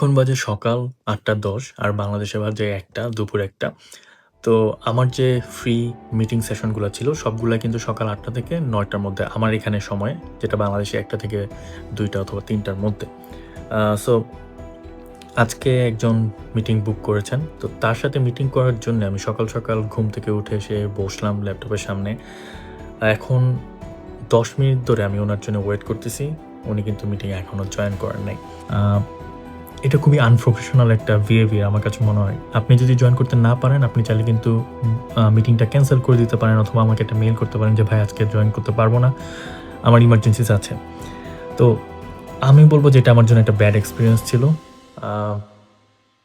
এখন বাজে সকাল ৮ঃ১০ আর বাংলাদেশে বাজে একটা দুপুর একটা তো আমার যে ফ্রি মিটিং সেশনগুলো ছিল সবগুলো কিন্তু সকাল আটটা থেকে নয়টার মধ্যে আমার এখানে সময় যেটা বাংলাদেশে একটা থেকে দুইটা অথবা ৩টার মধ্যে। সো আজকে একজন মিটিং বুক করেছেন। তো তার সাথে মিটিং করার জন্য আমি সকাল, সকাল ঘুম থেকে উঠে এসে বসলাম ল্যাপটপের সামনে। এখন ১০ মিনিট ধরে আমি ওনার জন্য ওয়েট করতেছি। উনি কিন্তু মিটিংয়ে এখনও জয়েন করেন নাই। এটা খুবই আনপ্রফেশনাল একটা বিহেভিয়ার আমার কাছে মনে হয়। আপনি যদি জয়েন করতে না পারেন, আপনি চাইলে কিন্তু মিটিংটা ক্যান্সেল করে দিতে পারেন অথবা আমাকে একটা মেল করতে পারেন যে, ভাই, আজকে জয়েন করতে পারব না। আমার ইমার্জেন্সিস আছে। তো আমি বলব যে, এটা আমার জন্য একটা ব্যাড এক্সপিরিয়েন্স ছিল।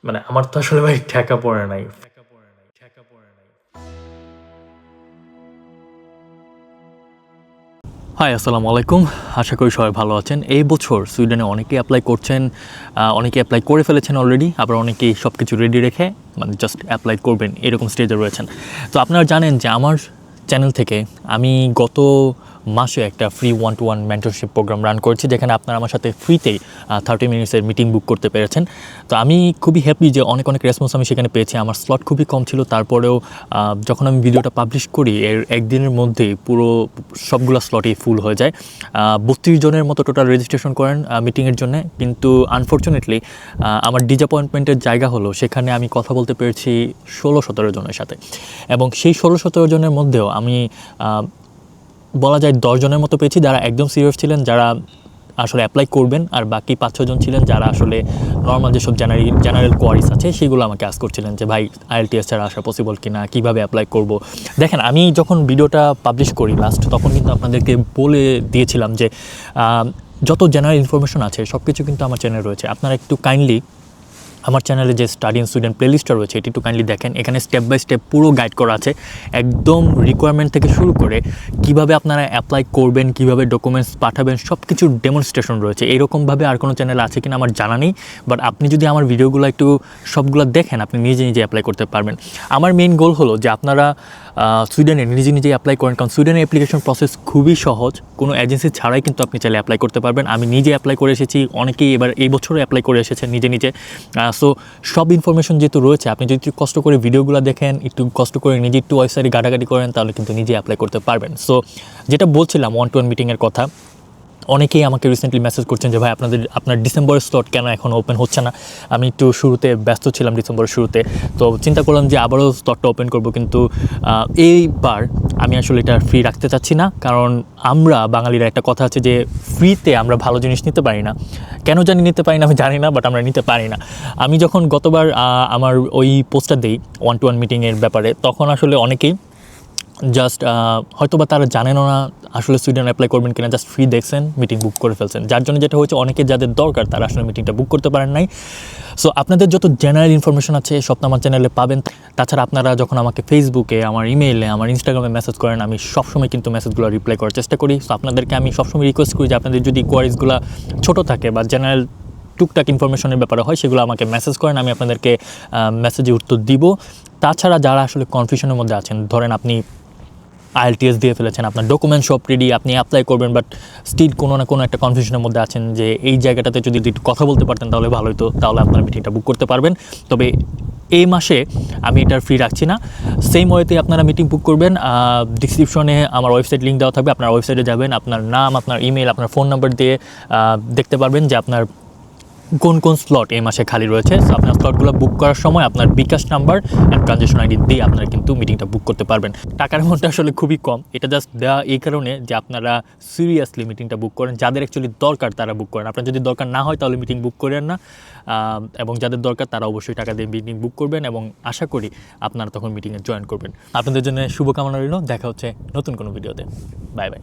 মানে আমার তো আসলে ভাই ঠেকা পড়ে নাই। হাই আসসালামু আলাইকুম। আশা করি সবাই ভালো আছেন। এই বছর সুইডেনে অনেকেই অ্যাপ্লাই করছেন। অনেকে অ্যাপ্লাই করে ফেলেছেন অলরেডি। আবার অনেকেই সব কিছু রেডি রেখে মানে জাস্ট অ্যাপ্লাই করবেন, এরকম স্টেজে রয়েছেন। তো আপনারা জানেন যে আমার চ্যানেল থেকে আমি গত মাসে একটা free one to one mentorship program run করেছি যেখানে আপনারা আমার সাথে ফ্রিতেই থার্টি মিনিটসের মিটিং বুক করতে পেরেছেন। তো আমি খুবই হ্যাপি যে অনেক, অনেক রেসপন্স আমি সেখানে পেয়েছি। আমার স্লট খুবই কম ছিল। তারপরেও যখন আমি ভিডিওটা পাবলিশ করি এর একদিনের মধ্যেই পুরো সবগুলা স্লটই ফুল হয়ে যায়। ৩২ জনের মতো টোটাল রেজিস্ট্রেশন করেন মিটিংয়ের জন্যে। কিন্তু আনফরচুনেটলি আমার ডিসঅ্যাপয়েন্টমেন্টের জায়গা হলো সেখানে আমি কথা বলতে পেরেছি ১৬-১৭ জনের সাথে। এবং সেই ১৬-১৭ জনের মধ্যেও আমি বলা যায় দশজনের মতো পেয়েছি যারা একদম সিরিয়াস ছিলেন, যারা আসলে অ্যাপ্লাই করবেন। আর বাকি পাঁচ ছজন ছিলেন যারা আসলে নর্মাল যেসব জেনারি জেনারেল কোয়ারিজ আছে সেগুলো আমাকে আস্ক করছিলেন যে, ভাই আইএলটিএস ছাড়া আসা পসিবল কিনা? কীভাবে অ্যাপ্লাই করব? দেখেন, আমি যখন ভিডিওটা পাবলিশ করি লাস্ট তখন কিন্তু আপনাদেরকে বলে দিয়েছিলাম যে যত জেনারেল ইনফরমেশন আছে সব কিছু কিন্তু আমার চ্যানেল রয়েছে। আপনারা একটু কাইন্ডলি আমার চ্যানেলে যে স্টাডি ইন স্টুডেন্ট প্লেলিস্টটা রয়েছে এটি একটু কাইন্ডলি দেখেন। এখানে স্টেপ বাই স্টেপ পুরো গাইড করা আছে। একদম রিকোয়ারমেন্ট থেকে শুরু করে কীভাবে আপনারা অ্যাপ্লাই করবেন, কীভাবে ডকুমেন্টস পাঠাবেন সব কিছুর ডেমনস্ট্রেশন রয়েছে। এরকমভাবে আর কোনো চ্যানেল আছে কিনা আমার জানা নেই। বাট আপনি যদি আমার ভিডিওগুলো একটু সবগুলো দেখেন আপনি নিজে, নিজে অ্যাপ্লাই করতে পারবেন। আমার মেইন গোল হলো যে আপনারা সুইডেনে নিজে, নিজেই অ্যাপ্লাই করেন। কারণ সুইডেনের অ্যাপ্লিকেশন প্রসেস খুবই সহজ। কোনো এজেন্সি ছাড়াই কিন্তু আপনি চাইলে অ্যাপ্লাই করতে পারবেন। আমি নিজে অ্যাপ্লাই করে এসেছি। অনেকেই এবার এই বছরও অ্যাপ্লাই করে এসেছে নিজে, নিজে। সো সব ইনফরমেশন যেহেতু রয়েছে আপনি যদি একটু কষ্ট করে ভিডিওগুলো দেখেন, একটু কষ্ট করে নিজে একটু ওয়েবসাইটে ঘাটাঘাটি করেন তাহলে কিন্তু নিজে অ্যাপ্লাই করতে পারবেন। সো যেটা বলছিলাম ওয়ান টু ওয়ান মিটিংয়ের কথা। অনেকেই আমাকে রিসেন্টলি মেসেজ করছেন যে, ভাই, আপনাদের, আপনার ডিসেম্বরের স্লট কেন এখন ওপেন হচ্ছে না? আমি একটু শুরুতে ব্যস্ত ছিলাম ডিসেম্বরের শুরুতে। তো চিন্তা করলাম যে, আবারও স্লটটা ওপেন করব। কিন্তু এইবার আমি আসলে এটা ফ্রি রাখতে চাচ্ছি না। কারণ আমরা বাঙালিরা একটা কথা আছে যে ফ্রিতে আমরা ভালো জিনিস নিতে পারি না। কেন জানি নিতে পারি না আমি জানি না বাট আমরা নিতে পারি না। আমি যখন গতবার আমার ওই পোস্টটা দিই ওয়ান টু ওয়ান মিটিংয়ের ব্যাপারে, তখন আসলে অনেকেই জাস্ট আ হয়তোবা তারা জানেনও না আসলে সুইডেন অ্যাপ্লাই করবেন কিনা জাস্ট ফ্রি দেখছেন মিটিং বুক করে ফেলছেন। যার জন্য যেটা হয়েছে অনেকে যাদের দরকার তারা আসলে মিটিংটা বুক করতে পারেন নাই। সো আপনাদের যত জেনারেল ইনফরমেশন আছে সব আমার চ্যানেলে পাবেন। তাছাড়া আপনারা যখন আমাকে ফেসবুকে, আমার ইমেইলে, আমার ইনস্টাগ্রামে মেসেজ করেন আমি সবসময় কিন্তু মেসেজগুলো রিপ্লাই করার চেষ্টা করি। সো আপনাদেরকে আমি সবসময় রিকোয়েস্ট করি যে আপনাদের যদি কোয়ারিজগুলা ছোটো থাকে বা জেনারেল টুকটাক ইনফরমেশনের ব্যাপারে হয় সেগুলো আমাকে মেসেজ করেন আমি আপনাদেরকে মেসেজে উত্তর দিব। তাছাড়া যারা আসলে কনফিউশনের মধ্যে আছেন ধরেন আপনি আইএলটিএস দিয়ে ফেলেছেন, আপনার ডকুমেন্ট সব রেডি, আপনি অ্যাপ্লাই করবেন বাট স্টিল কোনো না কোনো একটা কনফিউশনের মধ্যে আছেন যে এই জায়গাটাতে যদি একটু কথা বলতে পারতেন তাহলে ভালো হতো। তাহলে আপনার মিটিংটা বুক করতে পারবেন। তবে এই মাসে আমি এটা ফ্রি রাখছি না। সেম ওয়েতে আপনারা মিটিং বুক করবেন। ডিসক্রিপশনে আমার ওয়েবসাইট লিঙ্ক দেওয়া থাকবে। আপনার ওয়েবসাইটে যাবেন, আপনার নাম, আপনার ইমেইল, আপনার ফোন নাম্বার দিয়ে দেখতে পারবেন যে আপনার কোন, কোন স্লট এই মাসে খালি রয়েছে। সো আপনার স্লটগুলো বুক করার সময় আপনার bKash number and transaction ID দিয়ে আপনারা কিন্তু মিটিংটা বুক করতে পারবেন। টাকার অ্যামাউন্টটা আসলে খুবই কম। এটা জাস্ট দেওয়া এই কারণে যে আপনারা সিরিয়াসলি মিটিংটা বুক করেন। যাদের অ্যাকচুয়ালি দরকার তারা বুক করেন। আপনার যদি দরকার না হয় তাহলে মিটিং বুক করেন না। এবং যাদের দরকার তারা অবশ্যই টাকা দিয়ে মিটিং বুক করবেন এবং আশা করি আপনারা তখন মিটিংয়ে জয়েন করবেন। আপনাদের জন্য শুভকামনা রইল। দেখা হচ্ছে নতুন কোনো ভিডিওতে। Bye, bye.